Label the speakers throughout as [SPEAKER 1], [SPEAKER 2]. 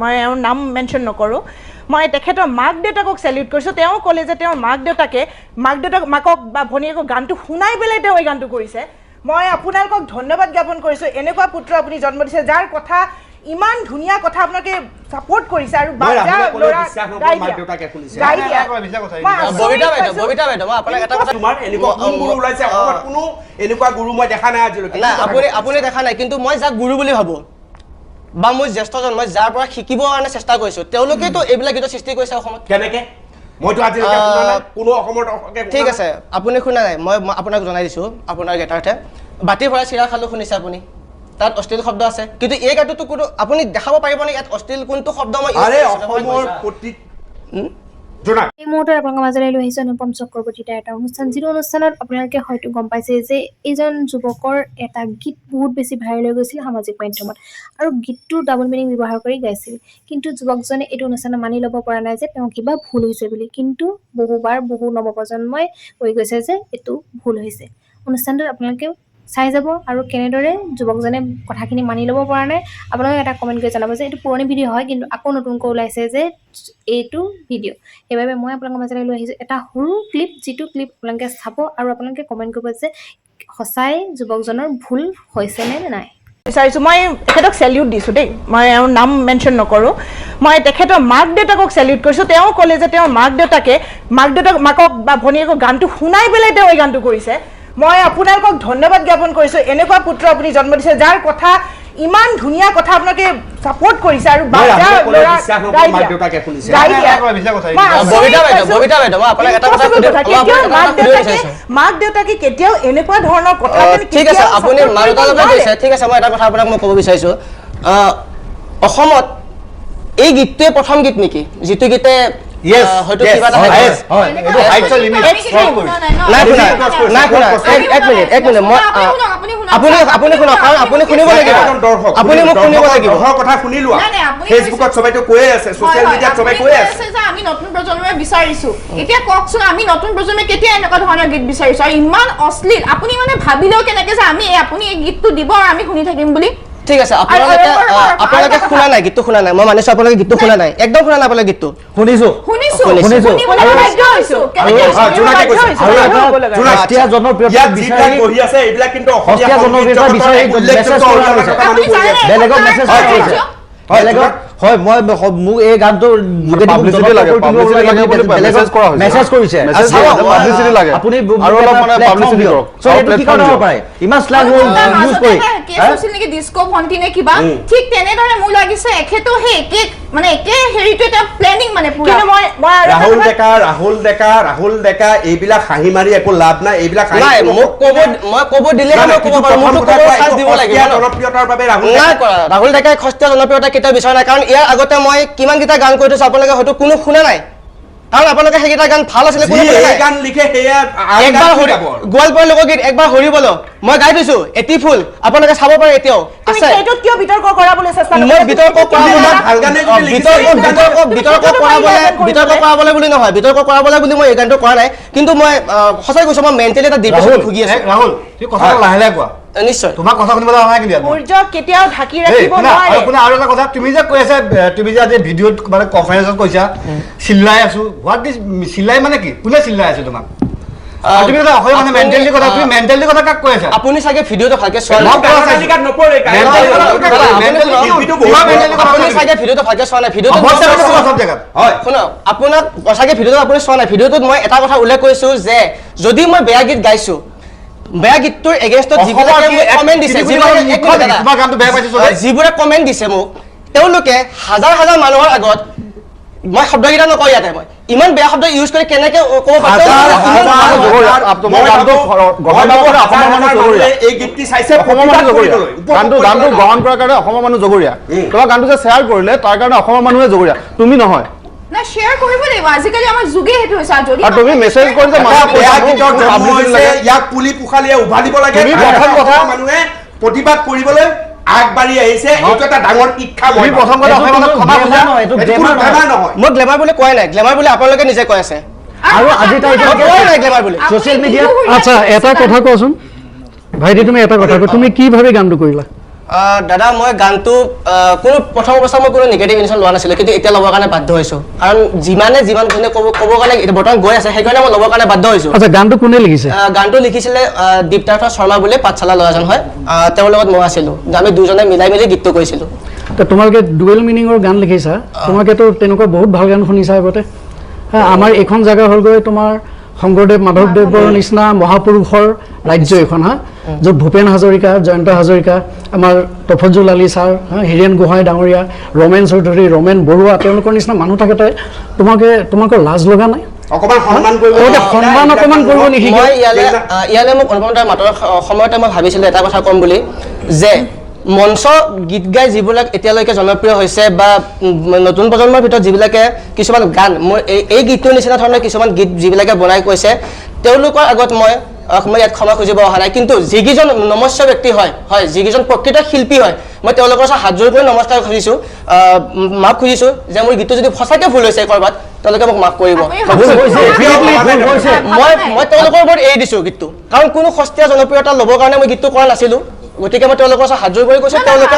[SPEAKER 1] মই নাম মেনশ্যন নকৰোঁ। মই তেখেতৰ মাক দেউতাকক চেলিউট কৰিছোঁ। তেওঁ ক'লে যে তেওঁৰ মাক দেউতাকে মাক দেউতাক মাকক বা ভনীয়েকক গানটো শুনাই পেলাই তেওঁ এই গানটো কৰিছে। মই আপোনালোকক ধন্যবাদ জ্ঞাপন কৰিছোঁ। এনেকুৱা পুত্ৰ আপুনি জন্ম দিছে যাৰ কথা ইমান ধুনীয়া কথা আপোনালোকে ছাপোৰ্ট কৰিছে আৰু
[SPEAKER 2] এনেকুৱা গুৰু মই দেখা নাই আজিলৈকে।
[SPEAKER 3] আপুনি দেখা নাই কিন্তু মই যাক গুৰু বুলি ভাবোঁ বা মোৰ জ্যেষ্ঠজন মই যাৰ পৰা শিকিবৰ কাৰণে চেষ্টা কৰিছোঁ তেওঁলোকেতো এইবিলাক গীতৰ সৃষ্টি কৰিছে অসমত।
[SPEAKER 2] কেনেকে? মইতো কোনো অসমৰ
[SPEAKER 3] ঠিক। আছে আপুনি শুনা নাই মই আপোনাক জনাই দিছোঁ আপোনাৰ গেটাৰ্থে বাতি ভৰাই চিৰা খালোঁ শুনিছে আপুনি? তাত অশ্লীল শব্দ আছে। কিন্তু এই গানটোতো কোনো আপুনি দেখাব পাৰিব নেকি ইয়াত অশ্লীল কোনটো শব্দ মই
[SPEAKER 4] এই মুহূৰ্তত আপোনালোকৰ মাজলৈ লৈ আহিছোঁ অনুপম চক্ৰৱৰ্তীৰ এটা অনুষ্ঠান, যিটো অনুষ্ঠানত আপোনালোকে হয়তো গম পাইছে যে এইজন যুৱকৰ এটা গীত বহুত বেছি ভাইৰেল হৈ গৈছিল সামাজিক মাধ্যমত আৰু গীতটোৰ ডাবল মিনিং ব্যৱহাৰ কৰি গাইছিল। কিন্তু যুৱকজনে এইটো অনুষ্ঠানত মানি ল'ব পৰা নাই যে তেওঁ কিবা ভুল হৈছে বুলি। কিন্তু বহুবাৰ বহু নৱপ্ৰজন্মই কৈ গৈছে যে এইটো ভুল হৈছে। অনুষ্ঠানটোত আপোনালোকে চাই যাব আৰু কেনেদৰে যুৱকজনে কথাখিনি মানি ল'ব পৰা নাই, আপোনালোকে এটা কমেণ্ট কৰি জনাব যে এইটো পুৰণি ভিডিঅ' হয়, কিন্তু আকৌ নতুনকৈ ওলাইছে যে এইটো ভিডিঅ' সেইবাবে মই আপোনালোকৰ মাজলৈ লৈ আহিছোঁ এটা সৰু ক্লিপ যিটো ক্লিপ আপোনালোকে চাব আৰু আপোনালোকে কমেণ্ট কৰিব যে সঁচাই যুৱকজনৰ ভুল হৈছেনে নাই।
[SPEAKER 1] বিচাৰিছোঁ, মই তেখেতক চেলিউট দিছোঁ দেই, মই এওঁৰ নাম মেনশ্যন নকৰোঁ। মই তেখেতৰ মাক দেউতাকক চেলিউট কৰিছোঁ, তেওঁ ক'লে যে তেওঁৰ মাক দেউতাকে, মাক দেউতাক, মাকক বা ভনীয়েকক গানটো শুনাই পেলাই তেওঁ এই গানটো কৰিছে। মই আপোনালোকক ধন্যবাদ জ্ঞাপন কৰিছোঁ। এনেকুৱা পুত্ৰ আপুনি জন্ম দিছে যাৰ কথা ইমান ধুনীয়া কথা আপোনালোকে ছাপৰ্ট কৰিছে আৰু
[SPEAKER 2] মাক দেউতাকে
[SPEAKER 1] কেতিয়াও মাক। মাক এনেকুৱা ধৰণৰ কথা
[SPEAKER 3] ঠিক আছে আপুনি
[SPEAKER 1] support
[SPEAKER 3] মা
[SPEAKER 1] কৰিব
[SPEAKER 3] দেউতাৰ লগত
[SPEAKER 1] নোৱাৰে।
[SPEAKER 3] ঠিক আছে মই এটা কথা আপোনাক মই ক'ব বিচাৰিছোঁ। অসমত এই গীতটোৱে প্ৰথম গীত নেকি? যিটো গীতে
[SPEAKER 5] Yes,
[SPEAKER 3] হয়তো
[SPEAKER 5] yes,
[SPEAKER 3] কিবা এটা
[SPEAKER 5] হয়, yes, হয়। এইটো heights ৰ limit কৰিছে।
[SPEAKER 3] নাই শুনা নাই শুনা এক এক মিনিট এক মিনিট মই
[SPEAKER 6] আপুনি আপুনি শুনক।
[SPEAKER 3] আপুনি আপুনি শুনক কাৰণ আপুনি শুনিব লাগিব।
[SPEAKER 2] দৰ্শক
[SPEAKER 3] আপুনি মোক শুনিব লাগিব।
[SPEAKER 2] দৰ্শকৰ কথা শুনি লোৱা। ফেচবুকত
[SPEAKER 6] কৈছে-
[SPEAKER 2] কৈয়ে আছে ছচিয়েল মিডিয়াত চবে কৈয়ে আছে।
[SPEAKER 6] যে আমি নতুন প্ৰজন্মই বিচাৰিছো। এতিয়া কওকচোন আমি নতুন প্ৰজন্মই কেতিয়া এনেকুৱা ধৰণৰ গীত বিচাৰিছো? আৰু ইমান অশ্লীল আপুনি মানে ভাবিলেও কেনেকে যে আমি আপুনি এই গীতটো দিব আৰু আমি শুনি থাকিম বুলি?
[SPEAKER 3] ঠিক আছে আপোনালোকে আপোনালোকে শুনা নাই গীতটো শুনা নাই। মই মানিছো আপোনালোকে গীতটো শুনা নাই। একদম শুনা নাই আপোনালোকে গীতটো।
[SPEAKER 5] শুনিছো।
[SPEAKER 6] শুনিছো।
[SPEAKER 3] শুনিছো।
[SPEAKER 5] জনপ্ৰিয়তা বিচাৰি কৰা কৰা?
[SPEAKER 2] হয়,
[SPEAKER 5] মই মোক এই কৰি
[SPEAKER 7] কৰা
[SPEAKER 5] কৰিছে।
[SPEAKER 7] Publicity লাগে।
[SPEAKER 5] আপুনি
[SPEAKER 7] মানে
[SPEAKER 5] ইমান শ্লাগ
[SPEAKER 6] আৰু
[SPEAKER 5] ইউজ কৰি
[SPEAKER 6] ঠিক তেনেদৰে মোৰ লাগিছে এখেতো সেই একে মানে একে হেৰিটো এটা প্লেনিং মানে
[SPEAKER 2] ৰাহুল ডেকা ৰাহুল ডেকা ৰাহুল ডেকা এইবিলাক হাঁহি মাৰি একো লাভ নাই এইবিলাক
[SPEAKER 3] মোক ক'ব মই ক'ব ন?
[SPEAKER 2] জনপ্ৰিয়তাৰ বাবে ৰাহুল
[SPEAKER 3] নাই
[SPEAKER 2] ডেকা
[SPEAKER 3] কৰা। ৰাহুল ডেকাই সস্তীয়া জনপ্ৰিয়তা কেতিয়াও বিচৰা নাই কাৰণ ইয়াৰ আগতে মই কিমানকেইটা গান কৰি থৈছোঁ আপোনালোকে হয়তো কোনো শুনা নাই। কাৰণ আপোনালোকে সেইকেইটা গান ভালো আছিলে। গোৱালপাৰ লোকগীত একবাৰ হৰিবলো। মই গাই থৈছো এটি ফুল আপোনালোকে চাব পাৰে এতিয়াও। আছে।
[SPEAKER 1] বিতৰ্ক কৰাবলৈ?
[SPEAKER 3] বিতৰ্ক
[SPEAKER 1] তুমি
[SPEAKER 3] কৰাবলৈ বিতৰ্ক কৰাবলৈ বুলি নহয়। বিতৰ্ক কৰাবলৈ বুলি মই এই গানটো কৰা নাই। কিন্তু মই সঁচাই কৈছো মই মেণ্টেলি এটা ডিপ্ৰেশ্যন ভুগি আছো।
[SPEAKER 5] ৰাহুল কথাটো লাহে লাহে কোৱা।
[SPEAKER 3] নিশ্চয়।
[SPEAKER 5] তোমাক কথা শুনিবলৈ অহা নাই কিন্তু ইয়াত
[SPEAKER 1] কেতিয়াও ঢাকি ৰাখিব নোৱাৰে।
[SPEAKER 5] আৰু শুনা, আৰু এটা কথা তুমি যে কৈ আছা তুমি যে আজি ভিডিঅ'ত মানে কনফাৰেঞ্চত কৈছা চিল্লাই আছো হোৱাট ইজ চিল্লাই মানে কি? কোনে চিল্লাই আছে তোমাক? মানে
[SPEAKER 3] আপুনি,
[SPEAKER 5] কথা তুমি
[SPEAKER 3] আহ,
[SPEAKER 5] কথা কাক কৈ আছা?
[SPEAKER 3] আপুনি চাগে ভিডিঅ'টো ভালকে আপোনাক সঁচাকে ভিডিঅ'টো আপুনি চোৱা নাই। ভিডিঅ'টোত মই এটা কথা উল্লেখ কৰিছোঁ যে যদি মই বেয়া গীত গাইছোঁ বেয়া গীতটোৰ এগেইনষ্টত
[SPEAKER 5] এক
[SPEAKER 3] কমেণ্ট দিছে? যিবোৰে কমেণ্ট দিছে মোক তেওঁলোকে হাজাৰ হাজাৰ মানুহৰ আগত মই শব্দকেইটা নকওঁ ইয়াতে মই ইমান বেয়া শব্দ ইউজ কৰি কেনেকে ক'ব
[SPEAKER 7] গানটো গানটো। গ্ৰহণ কৰাৰ কাৰণে অসমৰ মানুহ জগৰীয়া। তোমাৰ গানটো যে শ্বেয়াৰ কৰিলে তাৰ কাৰণে অসমৰ মানুহে জগৰীয়া। তুমি নহয়।
[SPEAKER 6] না শ্বেয়াৰ কৰিব লাগিব আজিকালি আমাৰ যুগে সেইটো হৈছে আৰু যদি
[SPEAKER 7] আৰু তুমি মেছেজ কৰি মানুহে
[SPEAKER 2] বেয়া
[SPEAKER 7] কৈছা,
[SPEAKER 2] গীতৰ
[SPEAKER 7] মোক
[SPEAKER 2] জন্ম হৈছে, ইয়াক পুলি পোখালিয়ে উভালিব লাগে।
[SPEAKER 7] তুমি প্ৰথম কথা-
[SPEAKER 2] মানুহে প্ৰতিবাদ কৰিবলৈ আগবাঢ়ি আহিছে। এইটো এটা ডাঙৰ শিক্ষা মই
[SPEAKER 7] প্ৰথম কথা
[SPEAKER 5] এইটো
[SPEAKER 7] অসমৰ ক্ষমা
[SPEAKER 5] glamour নহয়, এইটো
[SPEAKER 2] এইটো
[SPEAKER 5] নহয়।
[SPEAKER 3] মই গ্লেমাৰ বুলি কোৱাই নাই। গ্লেমাৰ বুলি আপোনালোকে নিজে কৈ আছে।
[SPEAKER 5] আৰু আজি তাই
[SPEAKER 3] নাই গ্লেমাৰ বুলি।
[SPEAKER 5] ছচিয়েল মিডিয়াত
[SPEAKER 8] আচ্ছা এটা কথা কোৱাচোন। ভাইটি তুমি এটা কথা কোৱা। তুমি কি ভাবে গানটো কৰিলা?
[SPEAKER 3] দাদা মই গানটো কোনো প্ৰথম অৱস্থাত মই কোনো নিগেটিভ ইনচন লোৱা নাছিলোঁ কিন্তু এতিয়া ল'বৰ কাৰণে বাধ্য হৈছোঁ। কাৰণ যিমানে যিমান কোনে ক'ব ক'ব কাৰণে বৰ্তমান গৈ আছে সেইকাৰণে মই ল'বৰ কাৰণে বাধ্য হৈছোঁ।
[SPEAKER 8] আচ্ছা গানটো কোনে লিখিছে?
[SPEAKER 3] গানটো লিখিছিলে দীপ্তাৰ্থ শৰ্মা বুলি পাঠশালা ল'ৰাজন হয়। তেওঁৰ লগত মই আছিলোঁ। আমি দুজনে মিলাই মিলি গীতটো কৰিছিলোঁ।
[SPEAKER 8] তো তোমালোকে ডুৱেল মিনিঙৰ গান লিখিছা। তোমালোকেতো তেনেকুৱা বহুত ভালো গান শুনিছা আগতে। আমাৰ এইখন জেগা হ'লগৈ তোমাৰ শংকৰদেৱ মাধৱদেৱৰ নিচিনা মহাপুৰুষৰ ৰাজ্য এইখন হা য'ত ভূপেন হাজৰিকা জয়ন্ত হাজৰিকা আমাৰ তফজুল আলী ছাৰ হীৰেণ গোহাঁই ডাঙৰীয়া ৰমেন চৌধুৰী ৰমেন বৰুৱা তেওঁলোকৰ নিচিনা মানুহ থাকোঁতে তোমালোকে তোমালোকৰ লাজ লগা নাই?
[SPEAKER 2] সন্মান
[SPEAKER 8] অকণমান কৰিব নিশিকে।
[SPEAKER 3] ইয়ালে মোক অনুপম দাৰ মাতৰ সময়তে মই ভাবিছিলোঁ এটা কথা ক'ম বুলি যে মঞ্চ গীত গাই যিবিলাক এতিয়ালৈকে জনপ্ৰিয় হৈছে বা নতুন প্ৰজন্মৰ ভিতৰত যিবিলাকে কিছুমান গান মোৰ এই গীতটোৰ নিচিনা ধৰণৰ কিছুমান গীত যিবিলাকে বনাই কৈছে তেওঁলোকৰ আগত মই মই ইয়াত ক্ষমা খুজিব অহা নাই। কিন্তু যিকেইজন নমস্য ব্যক্তি হয় হয় যিকেইজন প্ৰকৃত শিল্পী হয় মই তেওঁলোকৰ ওচৰত হাত জোৰ কৰি নমস্কাৰ খুজিছোঁ মাফ খুজিছোঁ যে মোৰ গীতটো যদি সঁচাকৈ ভুল হৈছে ক'ৰবাত তেওঁলোকে মোক মাফ কৰিব। মই মই তেওঁলোকৰ ওপৰত এৰি দিছোঁ গীতটো। কাৰণ কোনো সস্তীয়া জনপ্ৰিয়তা ল'বৰ কাৰণে মই গীতটো কৰা নাছিলোঁ। গতিকে মই তেওঁলোকৰ ওচৰত হাত জোৰ কৰি কৈছোঁ তেওঁলোকে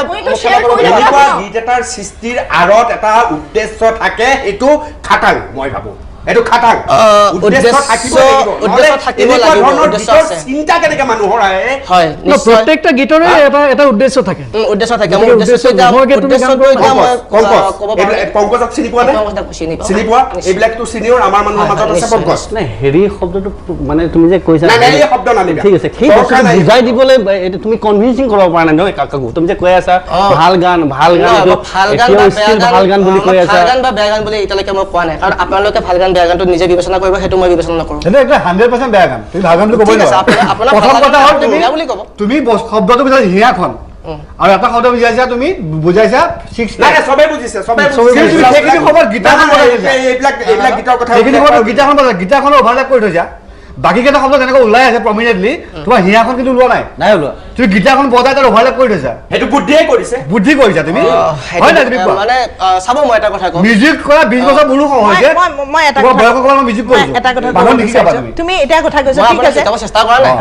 [SPEAKER 2] গীত এটাৰ সৃষ্টিৰ আঁৰত এটা উদ্দেশ্য থাকে সেইটো খাটাং মই ভাবো। এইটো খাটাং। উদ্দেশ্য থাকিব লাগিব।
[SPEAKER 3] উদ্দেশ্য থাকিব লাগিব, উদ্দেশ্য
[SPEAKER 2] চিন্তা কেনেকে মানুহৰ আহে
[SPEAKER 3] হয়
[SPEAKER 8] প্ৰত্যেকটা গীতৰে এটা এটা উদ্দেশ্য থাকে।
[SPEAKER 3] উদ্দেশ্য থাকে। মোৰ
[SPEAKER 8] উদ্দেশ্য
[SPEAKER 2] পংকজক চিনি পোৱা নে?
[SPEAKER 3] চিনি
[SPEAKER 2] পোৱা। এইবিলাকতো চিনিয়ৰ আমাৰ মানুহৰ মাজত আছে পংকজ।
[SPEAKER 7] নাই হেৰি শব্দটো মানে তুমি যে কৈছা
[SPEAKER 2] নাই, এই শব্দ নানিবা।
[SPEAKER 7] ঠিক আছে সেই বস্তুটো বুজাই দিবলৈ এইটো তুমি কনভিনচিং কৰিব পৰা নাই নহয় কাকো তুমি যে কৈ আছা ভালো গান ভালো গান
[SPEAKER 3] ভালো গান বা বেয়া
[SPEAKER 7] ভালো গান বুলি কৈ আছা।
[SPEAKER 3] ভালো গান বা বেয়া গান বুলি এতিয়ালৈকে মই কোৱা নাই। কাৰণ আপোনালোকে ভালো গান বেয়া গানটো নিজে বিবেচনা কৰিব সেইটো মই বিবেচনা নকৰোঁ।
[SPEAKER 5] সেইটো একটা হাণ্ড্ৰেড পাৰ্চেণ্ট বেয়া গান তুমি ভালো গান বুলি ক'বই নোৱাৰা। প্ৰথম কথা হ'ল তুমি
[SPEAKER 3] বুলি ক'ব।
[SPEAKER 5] তুমি শব্দটো বুজাইছা হিয়াখন। আৰু এটা শব্দ বুজাইছা তুমি বুজাইছা ছিক্স
[SPEAKER 2] নাই চবেই বুজিছে চবেই বুজিছে।
[SPEAKER 5] সেইখিনি সময়ত গীতাখন
[SPEAKER 2] এইবিলাক এইবিলাক গীতৰ কথা
[SPEAKER 5] সেইখিনি সময়ত গীতাখন বজাই গীতাখনৰ অভাৰলেপ কৰি থৈছা। বাকী কেইটা শব্দ যেনেকৈ ওলাই আছে প্ৰমিনেণ্টলি তোমাৰ হিয়াখন কিন্তু ওলোৱা নাই।
[SPEAKER 7] নাই ওলোৱা।
[SPEAKER 5] তুমি গীতাখন বজাই তাত অভাৰলেপ কৰি থৈছা?
[SPEAKER 2] সেইটো বুদ্ধিয়ে কৰিছে।
[SPEAKER 5] বুদ্ধি কৰিছা তুমি? হয় নাই তুমি কোৱা?
[SPEAKER 3] মানে চাব মই এটা কথা কওঁ।
[SPEAKER 5] মিউজিক কৰা বিশ বছৰ মোৰো খং হৈছে।
[SPEAKER 1] মই- মই- মই এটা কথা-
[SPEAKER 5] বয়সৰ মই মিউজিক
[SPEAKER 1] মই
[SPEAKER 5] কৰিছো
[SPEAKER 1] এটা কথা
[SPEAKER 5] মানুহ নিশিকাবা
[SPEAKER 1] বিচাৰিছোঁ।
[SPEAKER 5] তুমি
[SPEAKER 1] তুমি? এতিয়া কথা কৈছা ঠিক আছে।
[SPEAKER 3] শিকাব চেষ্টা কৰা নাই?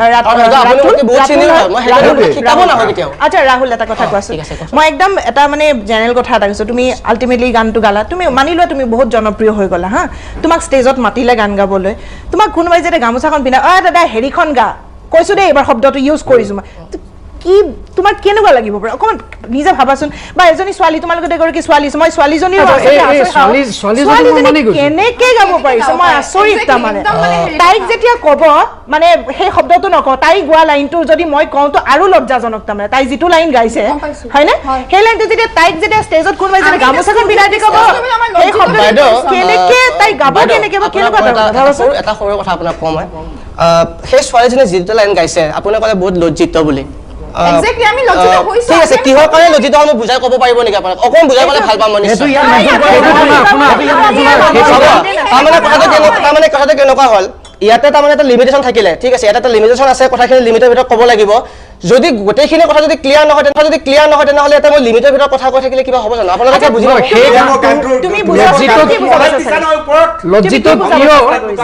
[SPEAKER 3] আপুনি মোতকে বহুত senior হয়, মই সেইটো শিকাব নহয় কেতিয়াও।
[SPEAKER 1] আচ্ছা ৰাহুল এটা কথা কোৱাচোন। মই একদম এটা মানে জেনেৰেল কথা এটা কৈছোঁ। তুমি আল্টিমেটলি গানটো গালা। তুমি মানি লোৱা তুমি বহুত জনপ্ৰিয় হৈ গ'লা হা? তোমাক ষ্টেজত মাতিলে গান গাবলৈ। তোমাক কোনোবাই যেতিয়া গামোচাখন পিন্ধা অ দাদা হেৰিখন গা। কৈছোঁ দেই এইবাৰ শব্দটো ইউজ কৰিছোঁ মই। কি তোমাৰ কেনেকুৱা লাগিব? বাৰু অকণমান নিজে ভাবাচোন। বা এজনী ছোৱালী তোমালোকে এগৰাকী ছোৱালী মই ছোৱালীজনীও
[SPEAKER 8] আচ্ছা।
[SPEAKER 1] কেনেকে গাব পাৰিছে? মই আচৰিত তাৰমানে।
[SPEAKER 6] মানে
[SPEAKER 1] তাইক যেতিয়া ক'ব মানে সেই শব্দটো নকওঁ তাই গোৱা লাইনটো যদি মই কওঁ তো আৰু লজ্জাজনক তাৰমানে। তাই যিটো লাইন গাইছে হয়নে? সেই লাইনটো যেতিয়া তাইক যেতিয়া ষ্টেজত কোনোবাই যেতিয়া গামোচাখন পিন্ধাই দি ক'ব সেই শব্দটো কেনেকে তাই গাব কেনেকে বা কেনেকুৱা
[SPEAKER 3] এটা- সৰু- কথা আপোনাক কওঁ মই। সেই ছোৱালীজনীয়ে যিটো লাইন গাইছে আপোনালোকে বহুত লজ্জিত বুলি। ঠিক আছে কিহৰ কাৰণে লজ্জিত মোক বুজাই ক'ব পাৰিব নেকি আপোনাক? অকণ বুজাই ক'লে ভালো পাম তাৰমানে কথাটো কেনেকুৱা হ'ল? ইয়াতে তাৰমানে এটা লিমিটেশ্যন থাকিলে ঠিক আছে? ইয়াতে এটা লিমিটেশ্যন আছে কথাখিনি লিমিটৰ ভিতৰত ক'ব লাগিব। যদি গোটেইখিনি কথা যদি ক্লিয়াৰ নহয় তেনেহ'লে যদি ক্লিয়াৰ নহয় তেনেহ'লে এটা মই লিমিটৰ ভিতৰত কথা কৈ থাকিলে কিবা হ'ব জানো? আপোনালোকে বুজি?
[SPEAKER 2] পিছানৰ ওপৰত?
[SPEAKER 8] লজ্জিত কিয়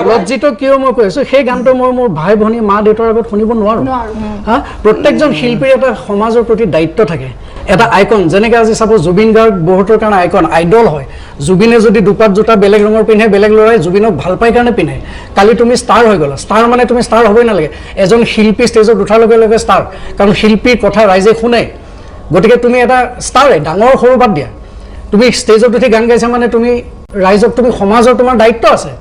[SPEAKER 8] লজ্জিত কিয় মই কৈ আছো? সেই গানটো মই মোৰ ভাই ভনী মা দেউতাৰ আগত শুনিব নোৱাৰো। হা? প্ৰত্যেকজন শিল্পীৰ এটা সমাজৰ প্ৰতি দায়িত্ব থাকে। এটা আইকন যেনেকে আজি চাব জুবিন গাৰ্গ বহুতৰ কাৰণে আইকন আইডল হয়। জুবিনে যদি দুপাত জোতা বেলেগ ৰঙৰ পিন্ধে বেলেগ ল'ৰাই জুবিনক ভালো পাই কাৰণে পিন্ধে। কালি তুমি ষ্টাৰ হৈ গ'লা। ষ্টাৰ মানে তুমি ষ্টাৰ হ'বই নালাগে। এজন শিল্পী ষ্টেজত উঠাৰ লগে লগে ষ্টাৰ কাৰণ শিল্পীৰ কথা ৰাইজে শুনে। গতিকে তুমি এটা ষ্টাৰে ডাঙৰ সৰু বাদ দিয়া। তুমি ষ্টেজত উঠি গান গাইছা মানে তুমি ৰাইজক তুমি সমাজৰ তোমাৰ দায়িত্ব আছে।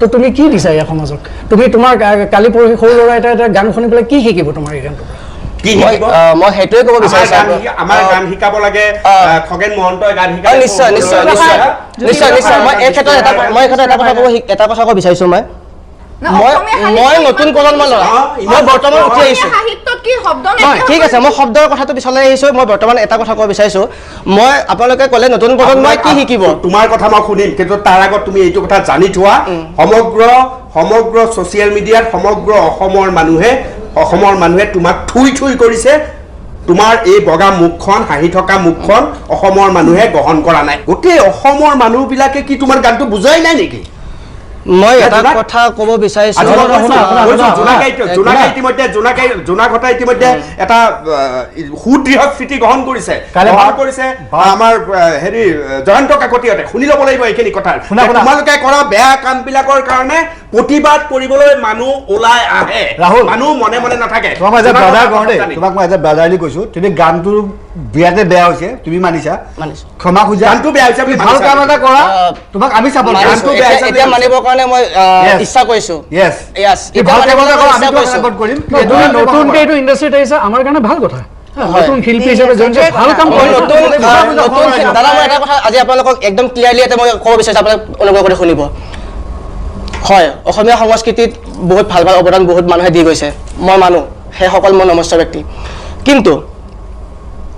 [SPEAKER 8] তো তুমি কি দিছা ইয়াৰ সমাজক? তুমি তোমাৰ কালি পৰহি সৰু ল'ৰা এটা এটা গান শুনি পেলাই কি শিকিব তোমাৰ এই গানটো
[SPEAKER 2] কি
[SPEAKER 3] মই
[SPEAKER 2] শিকিব?
[SPEAKER 3] আহ, মই সেইটোৱে ক'ব
[SPEAKER 2] আমাৰ
[SPEAKER 3] বিচাৰিছোঁ
[SPEAKER 2] গান শিকা- আমাৰ
[SPEAKER 3] আহ,
[SPEAKER 2] গান শিকাব লাগে
[SPEAKER 3] অ।
[SPEAKER 2] আহ, খগেন মহন্তই গান
[SPEAKER 3] অ,
[SPEAKER 2] শিকাব
[SPEAKER 3] নিশ্চয় নিশ্চয় নিশ্চয়। নিশ্চয় নিশ্চয় মই এই ক্ষেত্ৰত এটা মই এই ক্ষেত্ৰত এটা কথা ক'ব শি- এটা কথা ক'ব বিচাৰিছোঁ মই।
[SPEAKER 6] না,
[SPEAKER 3] মই
[SPEAKER 6] অসমীয়া
[SPEAKER 3] মই
[SPEAKER 6] সাহিত্যত
[SPEAKER 3] নতুন
[SPEAKER 6] ইমান
[SPEAKER 3] প্ৰজন্মৰ ল'ৰা।
[SPEAKER 2] অ, ইমান
[SPEAKER 3] মই বৰ্তমান উঠি
[SPEAKER 6] অসমীয়া
[SPEAKER 3] আহিছোঁ।
[SPEAKER 6] সাহিত্যত কি শব্দ
[SPEAKER 3] নহয়
[SPEAKER 6] নাইকিয়া
[SPEAKER 3] ঠিক আছে মই শব্দৰ কথাটো পিছলৈ আহিছোঁ মই বৰ্তমান এটা কথা ক'ব বিচাৰিছোঁ। মই আপোনালোকে ক'লে নতুন প্ৰজন্মই কি শিকিব?
[SPEAKER 2] তোমাৰ কথা মই শুনিম কিন্তু তাৰ আগত তুমি এইটো কথা জানি থোৱা। সমগ্ৰ সমগ্ৰ ছচিয়েল মিডিয়াত সমগ্ৰ অসমৰ মানুহে অসমৰ মানুহে তোমাক থুই থুই কৰিছে। তোমাৰ এই বগা মুখখন হাঁহি থকা মুখখন অসমৰ মানুহে গ্ৰহণ কৰা নাই। গোটেই অসমৰ মানুহবিলাকে কি তোমাৰ গানটো বুজাই নাই নেকি?
[SPEAKER 3] মই এটা কথা ক'ব বিচাৰিছো।
[SPEAKER 2] আজি মই কৈছো,
[SPEAKER 5] শুনা, শুনা,
[SPEAKER 2] কৈছো,
[SPEAKER 5] শুনা,
[SPEAKER 2] জোনাকে
[SPEAKER 5] শুনা।
[SPEAKER 2] জোনাকে ইতিমধ্যে জোনাকে জোনাকহঁতে ইতিমধ্যে এটা সুদৃঢ় স্থিতি গ্ৰহণ কৰিছে। গ্ৰহণ কৰিছে আমাৰ হেৰি জয়ন্ত কাকতীহঁতে শুনি ল'ব লাগিব এইখিনি কথা। তোমালোকে কৰা বেয়া কামবিলাকৰ কাৰণে প্ৰতিবাদ কৰিবলৈ মানুহ ওলাই আহে। মানুহ মনে মনে নাথাকে।
[SPEAKER 5] তোমাক মই এজ এ ব্ৰাদাৰলি কৈছো। তুমি গানটো বিৰাটে বেয়া হৈছে তুমি মানিছা। ক্ষমা খুজা।
[SPEAKER 2] গানটো বেয়া হৈছে
[SPEAKER 5] ভালো কাম এটা কৰা তোমাক আমি
[SPEAKER 3] মানিছো।
[SPEAKER 2] গানটো বেয়া হিচাপে
[SPEAKER 3] এতিয়া। মানিবৰ কাৰণে মই ইচ্ছা কৰিছো।
[SPEAKER 5] য়েছ
[SPEAKER 3] Yes,
[SPEAKER 5] তুমি
[SPEAKER 3] এতিয়া
[SPEAKER 5] ভালো
[SPEAKER 3] মানে
[SPEAKER 5] কাম এটা
[SPEAKER 3] মই
[SPEAKER 5] কৰা আমি
[SPEAKER 3] কৰিছো।
[SPEAKER 5] ছাপৰ্ট কৰিম।
[SPEAKER 8] নতুনকে এইটো ইণ্ডাষ্ট্ৰীত আহিছে আমাৰ কাৰণে ভালো কথা। নতুন শিল্পী হিচাপে কৰিছে, ভালো কাম
[SPEAKER 3] মই নতুন নতুন দাদা মই এটা কথা আজি আপোনালোকক একদম ক্লিয়াৰলি এটা মই ক'ব বিচাৰিছোঁ আপোনালোক অনুগ্ৰহ কৰি শুনিব। হয় অসমীয়া সংস্কৃতিত বহুত ভালো ভালো অৱদান বহুত মানুহে দি গৈছে। মই মানো সেইসকল মই নমস্য ব্যক্তি। কিন্তু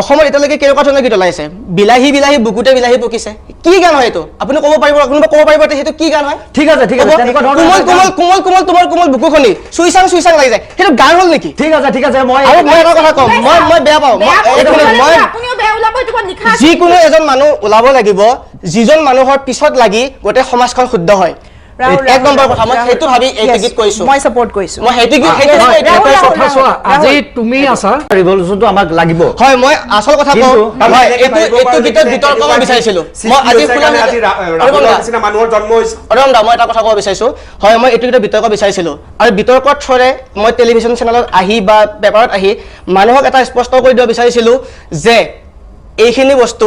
[SPEAKER 3] অসমত এতিয়ালৈকে কেনেকুৱা ধৰণৰ গীত ওলাইছে? বিলাহী বিলাহী বুকুতে বিলাহী পকিছে। কি গান হয় এইটো? আপুনি ক'ব পাৰিব কোনোবা ক'ব পাৰিব সেইটো কি গান হয়?
[SPEAKER 5] ঠিক আছে ঠিক আছে?
[SPEAKER 3] কোমল কোমল কোমল কোমল তোমাৰ কোমল বুকুখনি। চুইচাং চুইচাং লাগি যায়। সেইটো গান হ'ল নেকি?
[SPEAKER 5] ঠিক আছে ঠিক আছে মই
[SPEAKER 3] আৰু মই এটা কথা ক'ম মই মই বেয়া পাওঁ। মই? যিকোনো এজন মানুহ ওলাব লাগিব যিজন মানুহৰ পিছত লাগি গোটেই সমাজখন শুদ্ধ হয়। এক নম্বৰ কথা মই সেইটো ভাবি
[SPEAKER 1] মই কৰিছো।
[SPEAKER 3] মই সেইটো সেইটো মই এতিয়া
[SPEAKER 1] ৰাহুল,
[SPEAKER 3] কৈছো।
[SPEAKER 1] ৰাহুল,
[SPEAKER 8] কথা চোৱা আজি তুমি আছা।
[SPEAKER 5] ৰিভলিউচনটো আমাক লাগিব।
[SPEAKER 3] হয় মই আচল কথা কওঁ হয় এইটো এইটো গীতত বিতৰ্ক মই বিচাৰিছিলো। মই আজি খোলা
[SPEAKER 2] মানুহৰ জন্ম হৈছে।
[SPEAKER 3] দা মই এটা কথা ক'ব বিচাৰিছো। হয় মই এইটো গীতত বিতৰ্ক বিচাৰিছিলো। আৰু বিতৰ্কৰ থ্ৰৰে মই টেলিভিশ্যন চেনেলত আহি বা পেপাৰত আহি মানুহক এটা স্পষ্ট কৰি দিব বিচাৰিছিলো যে এইখিনি বস্তু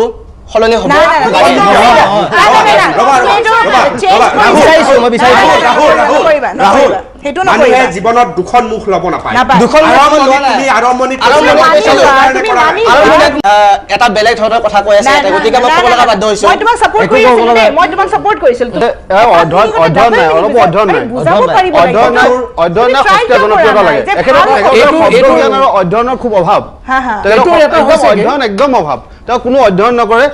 [SPEAKER 3] সলনি হ'ব
[SPEAKER 1] নাই, নাই, নাই,
[SPEAKER 3] লাগে।
[SPEAKER 1] সেইটো নহয়,
[SPEAKER 2] নহয়,
[SPEAKER 1] নহয়, নাই, নাই, নাই,
[SPEAKER 2] ৰ'বা, ৰ'বা,
[SPEAKER 1] সেইটো
[SPEAKER 2] ৰ'বা,
[SPEAKER 1] change
[SPEAKER 2] ৰ'বা,
[SPEAKER 1] কৰিবা।
[SPEAKER 3] বিচাৰিছো, মই বিচাৰিছো।
[SPEAKER 1] নাই, নাই, সেইটো নহয়
[SPEAKER 2] জীৱনত দুখন মুখ লব
[SPEAKER 7] অধ্যয়নৰ খুব অভাৱ। অধ্যয়ন একদম অভাৱ। তেওঁ কোনো অধ্যয়ন নকৰে।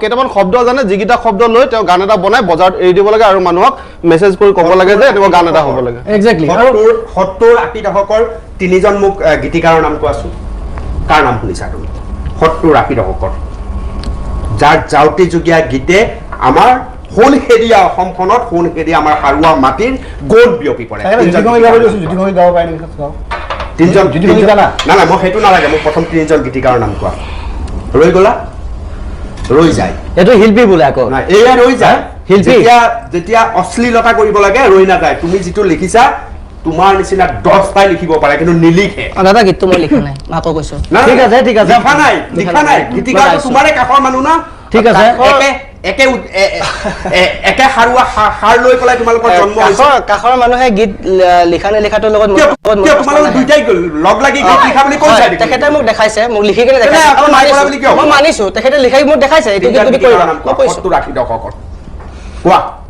[SPEAKER 7] কেইটামান শব্দ জানে যিকেইটা শব্দ লৈ তেওঁ গান এটা বনাই বজাৰত এৰি দিব লাগে আৰু মানুহক মেছেজ কৰি কব লাগে যে তেওঁ গান এটা হব লাগে
[SPEAKER 8] এক্সেক্টলি
[SPEAKER 2] সত্তৰ আশী দশকৰ তিনিজন মোক গীতিকাৰৰ নাম কোৱাচোন। কাৰ নাম শুনিছা তুমি? সত্তৰ আশী দশকৰ যাৰ যাউতিযুগীয়া গীতে আমাৰ সোণসেৰীয়া অসমখনত সোণসেৰীয়া আমাৰ সাৰুৱা মাটিৰ গোট বিয়পি পৰে। তিনিজন নালাগে মোক প্ৰথম তিনিজন গীতিকাৰৰ নাম কোৱা। ৰৈ গ'লা? ৰৈ যায়।
[SPEAKER 5] এইটো শিল্পী বোলে আকৌ।
[SPEAKER 2] নাই এয়া ৰৈ যায়। যেতিয়া যেতিয়া অশ্লীলতা কৰিব লাগে ৰৈ নাযায়। তুমি যিটো লিখিছা তোমাৰ নিচিনা দহটাই লিখিব পাৰে কিন্তু নিলিখে।
[SPEAKER 3] দাদা গীতটো মই লিখা নাই মাকো কৈছো।
[SPEAKER 5] ঠিক আছে, ঠিক আছে।
[SPEAKER 2] লিখা নাই লিখা নাই। গীতিকাৰটো
[SPEAKER 3] পাইছো।
[SPEAKER 2] তোমাৰে কাষৰ মানুহ না?
[SPEAKER 5] ঠিক আছে।
[SPEAKER 2] একে একে সাৰুৱা সাৰ লৈ পেলাই তোমালোকৰ জন্ম হৈছে।
[SPEAKER 3] কাষৰ মানুহে গীত লিখা নিলিখাটোৰ লগত
[SPEAKER 2] তোমালোক। দুইটাই লগ লাগি গীত লিখা বুলি কৈছা।
[SPEAKER 3] তেখেতে মোক দেখাইছে মোক লিখি কিনে দেখাইছে। মই মানিছো, তেখেতে লিখাই মোক দেখাইছে এইটো গীত তুমি
[SPEAKER 2] গীতিকাৰৰ
[SPEAKER 3] কৰিবা?
[SPEAKER 2] নাম?
[SPEAKER 3] মই
[SPEAKER 2] কোৱা।
[SPEAKER 3] কৈছো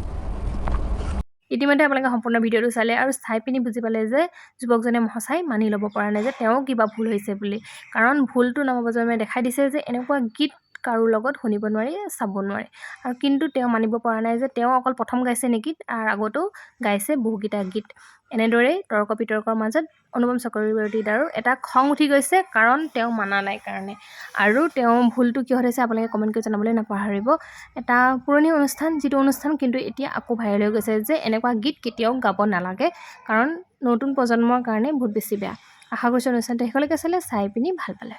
[SPEAKER 4] ইতিমধ্যে আপোনালোকে সম্পূৰ্ণ ভিডিঅ'টো চালে আৰু চাই পিনি বুজি পালে যে যুৱকজনে সঁচাই মানি ল'ব পৰা নাই যে তেওঁ কিবা ভুল হৈছে বুলি। কাৰণ ভুলটো নৱপ্ৰজন্মই দেখাই দিছে যে এনেকুৱা গীত কাৰো লগত শুনিব নোৱাৰি চাব নোৱাৰে। আৰু কিন্তু তেওঁ মানিব পৰা নাই যে তেওঁ অকল প্ৰথম গাইছে নেকি তাৰ আগতো গাইছে বহুকেইটা গীত। এনেদৰেই তৰ্ক বিতৰ্কৰ মাজত অনুপম চক্ৰৱৰ্তী দাৰো এটা খং উঠি গৈছে কাৰণ তেওঁ মানা নাই কাৰণে। আৰু তেওঁ ভুলটো কিহত হৈছে আপোনালোকে কমেণ্ট কৰি জনাবলৈ নাপাহৰিব। এটা পুৰণি অনুষ্ঠান যিটো অনুষ্ঠান কিন্তু এতিয়া আকৌ ভাইৰেল হৈ গৈছে যে এনেকুৱা গীত কেতিয়াও গাব নালাগে কাৰণ নতুন প্ৰজন্মৰ কাৰণে বহুত বেছি বেয়া। আশা কৰিছোঁ অনুষ্ঠানটো শেষলৈকে চালে চাই পিনি ভাল পালে।